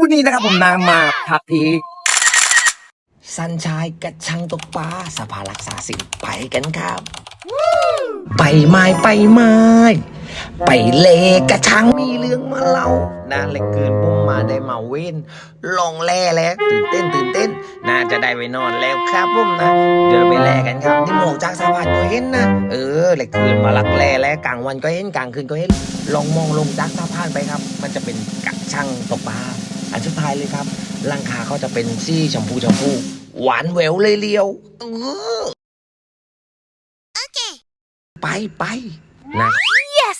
วันนี้นะครับผมนางมาพักที่สันชายกระชังตกปลาสภารักษาสินไปกันครับ ไปไม้ไปไม้ไปเลกระชังมีเรื่องมาเล่าน่าเลยเกินผมมาได้มาเว้นลองแล่แล้วตื่นเต้นตื่นเต้น น่าจะได้ไปนอนแล้วครับผมนะ เดี๋ยวไปแล่กันครับที่หมอกจากสวรรค์ก็เห็นนะ เออเลยคืนมาลักแล่แล้วกลางวันก็เห็นกลางคืนก็เห็น ลองมองลงจากสะพานไปครับ มันจะเป็นกระชังตกปลา อันสุดท้ายเลยครับร่างคาเขาจะเป็นซี่ชมพูชมพูหวานแหววเลยเลียวเออไปไปนะ Yes!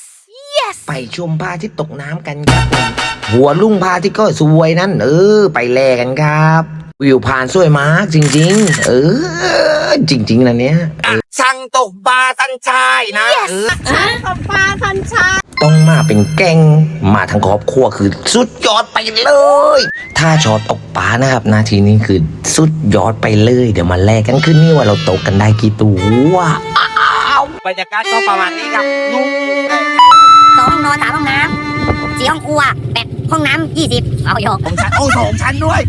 Yes! ไปชมพระอาทิตย์ตกน้ำกันครับผมหัวลุ่งพระอาทิตย์ก็สวยนั่น เออ ไปแลกันครับ วิวผ่านสวยมากจริง ๆ เออ จริง ๆนะเนี้ย ช่างตกปลาสันชายนะเออปลาคันชาต้องมาเป็นแก๊งมาทั้งครอบครัวคือสุดยอดไปเลย ถ้าชอตกปลานะครับนาทีนี้คือสุดยอดไปเลย เดี๋ยวมาแลกกันขึ้นนี่ว่าเราตกกันได้กี่ตัวอ้าวบรรยากาศก็ประมาณนี้ครับนุ่มสองห้องนอนสามห้องน้ำสี่ห้องครัวแบบห้องน้ำยี่สิบเอาโยกของฉันโอ้โถของฉันด้วย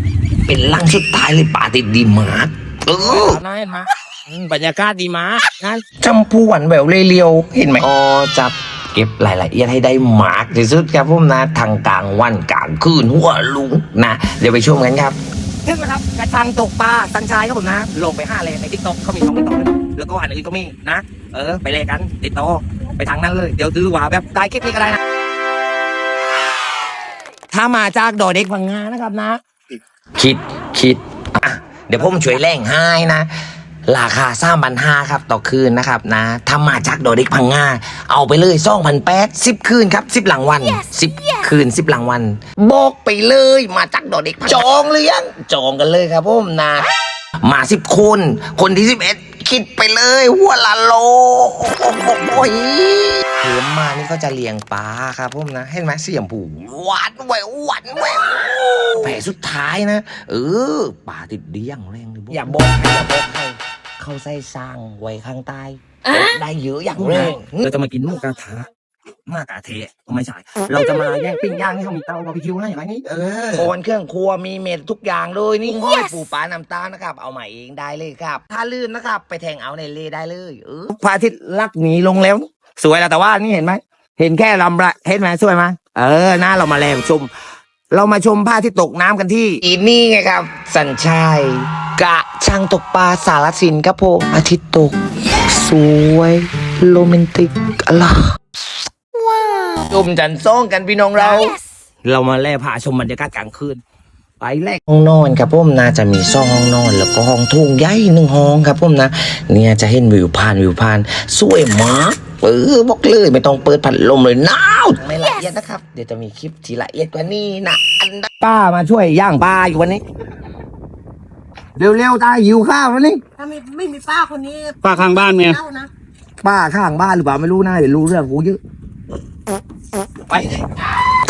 เป็นลังสุดท้ายเลยปลาติดดีมากเออน่าเห็นไหมอืม บรรยากาศดีมากนะจำพูหวานแหววเลยเลียวเห็นไหมอ๋อจับเก็บรายละเอียดให้ได้มากที่สุดครับผมนะทางกลางวันกลางคืนหัวลุงนะ เดี๋ยวไปชมกันครับถึงนะครับกระชังตกปลาสันชายครับผมนะ ลงไปห้าเลยในทิกตอกเขามีช่องทิกตอกด้วยนะแล้วก็อันอื่นก็มีนะ เออ ไปเลยกัน ติดต่อไปทางนั้นเลย เดี๋ยวซื้อว่าแบบได้คลิปนี้ก็ได้นะ ถ้ามาจากดอยเด็กพังงานะครับนะ คิดคิดอะเดี๋ยวผมช่วยแรงให้นะ ราคาสามพันห้าครับต่อคืนนะครับนะถ้ามาจากดอยเด็กพังงาเอาไปเลยสองพันแปดสิบคืนครับสิบหลังวันสิบคืนสิบหลังวันบอกไปเลยมาจากดอยเด็กพังจองหรือยังจองกันเลยครับผมนะ มาสิบคนคนที่สิบเอ็ดคิดไปเลยหัวละโลโอ้ยเพิ่มมานี่ก็จะเลี้ยงปลาครับผมนะเห็นไหมเสียมผูหวานแหววหวานแหววแผลสุดท้ายนะ เออปลาติดเดี้ยงแรงเลยอย่าบอกใครอย่าบอกใคร เข้าใส่สร้างไว้ข้างใต้ ได้เยอะอย่างแรงเราจะมากินหมูกระทะหมากระเทะไม่ใช่เราจะมาแย่งปิ้งย่างให้เขามีเตาบาร์บีคิวให้อย่างนี้เออโอนเครื่องครัวมีเม็ดทุกอย่างเลยนี่ห้อยปูปลาน้ำตาลนะครับ เอาใหม่เองได้เลยครับ ถ้าลื่นนะครับ ไปแทงเอาในเลได้เลยเออพระอาทิตย์ลักหนีลงแล้ว สวยแล้วแต่ว่านี่เห็นไหมเห็นแค่ลำละเห็นไหมสวยไหมเออหน้าเรามาแลมชม เรามาชมพระอาทิตย์ตกน้ำกันที่อีนี่ไงครับ สัญชัย กะช่างตกปลาสารสินครับผมอาทิตย์ตก สวย โรแมนติกอะไรชมจันทร์ซ่องกันพี่น้องเรา Yes! เรามาแล่พาชมบรรยากาศกลางคืนไปแรกห้องนอนครับผมน่าจะมีซ่องห้องนอน แล้วก็ห้องทุ่งใหญ่หนึ่งห้องครับผมนะ เนี่ยจะเห็นวิวผ่านวิวผ่านสวยมากเออบอกเลยไม่ต้องเปิดพัดลมเลยหนาวไม่ละเอียดนะครับ เดี๋ยวจะมีคลิปที่ละเอียดกว่านี้นะอันนั้นป้ามาช่วยย่างปลาอยู่วันนี้ เร็วๆตาหิวข้าวแล้วนี่ ถ้าไม่ไม่มีป้าคนนี้ป้าข้างบ้านไงเล่านะป้าข้างบ้านหรือเปล่าไม่รู้นะเดี๋ยวรู้เรื่องกูเยอะไป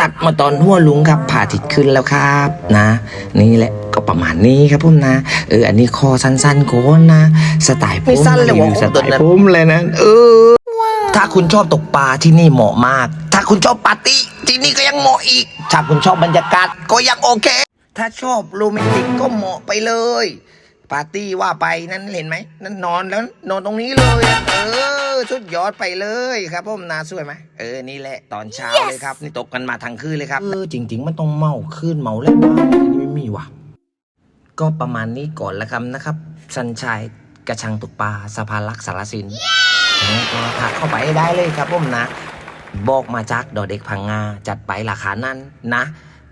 ตัดมาตอนหัวลุงครับผ่าทิตขึ้นแล้วครับนะ นี่แหละก็ประมาณนี้ครับผมนะ เออ อันนี้คอสั้นๆโก้นนะสไตล์ผมไม่สั้นเลยว่ะสไตล์ผมเลยนะเออ ถ้าคุณชอบตกปลาที่นี่เหมาะมาก ถ้าคุณชอบปาร์ตี้ที่นี่ก็ยังเหมาะอีก ถ้าคุณชอบบรรยากาศก็ยังโอเค ถ้าชอบโรแมนติกก็เหมาะไปเลย ปาร์ตี้ว่าไปนั่นเห็นไหมนั่นนอนแล้วนอนตรงนี้เลยอะเออสุดยอดไปเลยครับผมนาสวยไหมเออนี่แหละตอนเช้าเลยครับ นี่ตกกันมาทั้งคืนเลยครับเออจริง ๆ มันต้องเมาคืนเมาแล้วบ้างนี่ไม่มีว่ะก็ประมาณนี้ก่อนละครับนะครับสันชายกระชังตกปลาสะพานลักษณ์สารสินงั้นก็ทักเข้าไปได้เลยครับผมนะ บอกมาจากดอเด็กพังงาจัดไปราคานั้นนะ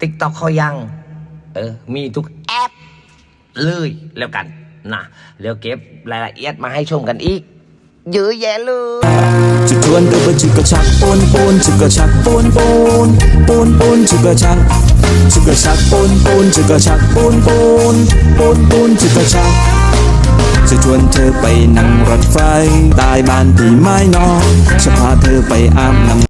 ติ๊กต็อกเขายัง เออ มีทุกแอปเลยแล้วกันนะเดี๋ยวเก็บรายละเอียดมาให้ชมกันอีก เยอะแยะเลยจะชวนเธอไปจุกกระชักปูนปูนจุกกระชักปูนปูนปูนปูนจุกกระชักจุกกระชักปูนปูนจุกกระชักปูนปูนปูนปูนจุกกระชักจะชวนเธอไปนั่งรถไฟใต้บ้านที่ไม้นอนจะพาเธอไปอาบน้ำ